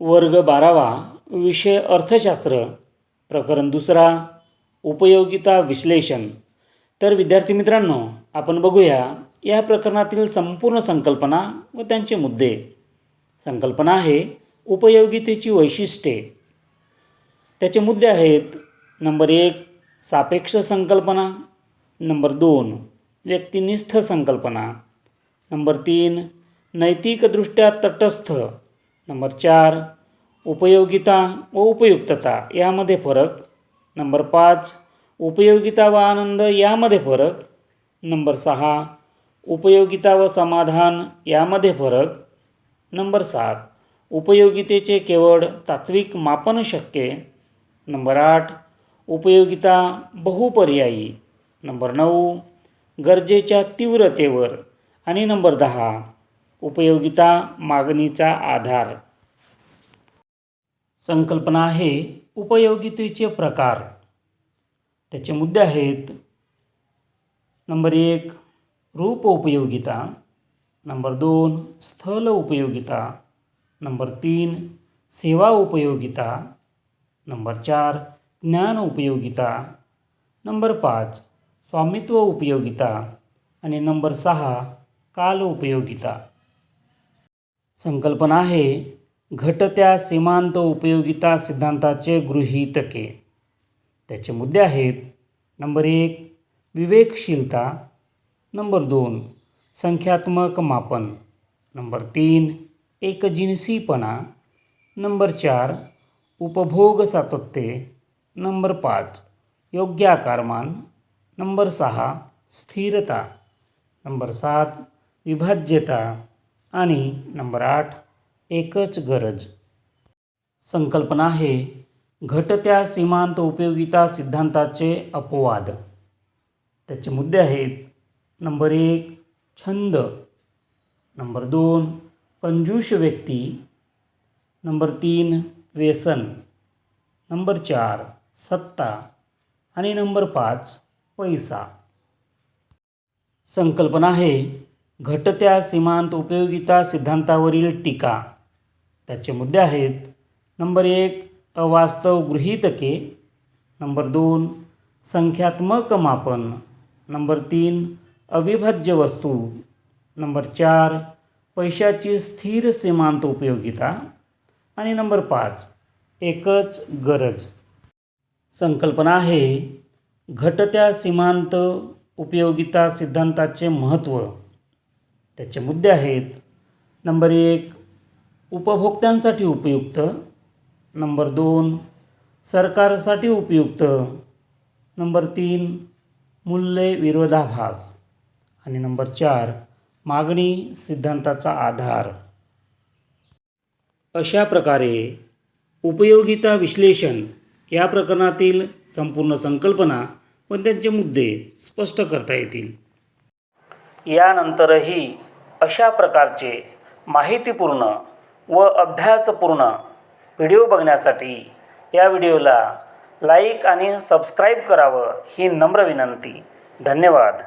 वर्ग बारावा विषय अर्थशास्त्र प्रकरण दुसरा उपयोगिता विश्लेषण. तर विद्यार्थी मित्रांनो आपण बघूया या प्रकरणातील संपूर्ण संकल्पना व त्यांचे मुद्दे. संकल्पना आहे उपयोगितेची वैशिष्ट्ये. त्याचे मुद्दे आहेत नंबर एक सापेक्ष संकल्पना नंबर दोन व्यक्तिनिष्ठ संकल्पना नंबर तीन नैतिकदृष्ट्या तटस्थ नंबर चार उपयोगिता व उपयुक्तता यामध्ये फरक. नंबर पाच उपयोगिता व आनंद यामध्ये फरक. नंबर सहा उपयोगिता व समाधान यामध्ये फरक. नंबर सात उपयोगितेचे केवळ तात्विक मापन शक्य. नंबर आठ उपयोगिता बहुपर्यायी. नंबर नऊ गरजेच्या तीव्रतेवर. आणि नंबर दहा उपयोगिता मागणीचा आधार. संकल्पना आहे उपयोगितेचे प्रकार. त्याचे मुद्दे आहेत नंबर एक रूप उपयोगिता नंबर दोन स्थल उपयोगिता नंबर तीन सेवा उपयोगिता नंबर चार ज्ञान उपयोगिता नंबर पाच स्वामित्व उपयोगिता आणि नंबर सहा काल उपयोगिता. संकल्पना आहे घटत्या सीमांत उपयोगिता सिद्धांताचे गृहीतके त्याचे मुद्दे आहेत नंबर एक विवेकशीलता. नंबर दोन संख्यात्मक मापन. नंबर तीन एकजिनसीपणा. नंबर चार उपभोग सातत्य. नंबर पाच योग्य आकारमान. नंबर सहा स्थिरता. नंबर सात विभाज्यता. आणि नंबर आठ एकच गरज. संकल्पना आहे घटत्या सीमांत उपयोगिता सिद्धांताचे अपवाद. त्याचे मुद्दे आहेत नंबर एक छंद. नंबर दोन कंजूष व्यक्ती. नंबर तीन व्यसन. नंबर चार सत्ता. आणि नंबर पाच पैसा. संकल्पना आहे घटत्या सीमांत उपयोगिता सिद्धांतावरील टीका. त्याचे मुद्दे आहेत नंबर एक अवास्तव गृहीतके नंबर दोन संख्यात्मक मापन. नंबर तीन अविभाज्य वस्तू. नंबर चार पैशाची स्थिर सीमांत उपयोगिता. आणि नंबर पाच एकच गरज. संकल्पना आहे घटत्या सीमांत उपयोगिता सिद्धांताचे महत्त्व. त्याचे मुद्दे आहेत. नंबर एक उपभोक्त्यांसाठी उपयुक्त. नंबर दोन सरकारसाठी उपयुक्त. नंबर तीन मूल्य विरोधाभास. आणि नंबर चार मागणी सिद्धांताचा आधार. अशा प्रकारे उपयोगिता विश्लेषण या प्रकरणातील संपूर्ण संकल्पना व त्यांचे मुद्दे स्पष्ट करता येतील. यानंतरही अशा प्रकारचे माहितीपूर्ण व अभ्यासपूर्ण व्हिडिओ बघण्यासाठी या व्हिडिओला लाईक आणि सबस्क्राईब करावं ही नम्र विनंती. धन्यवाद.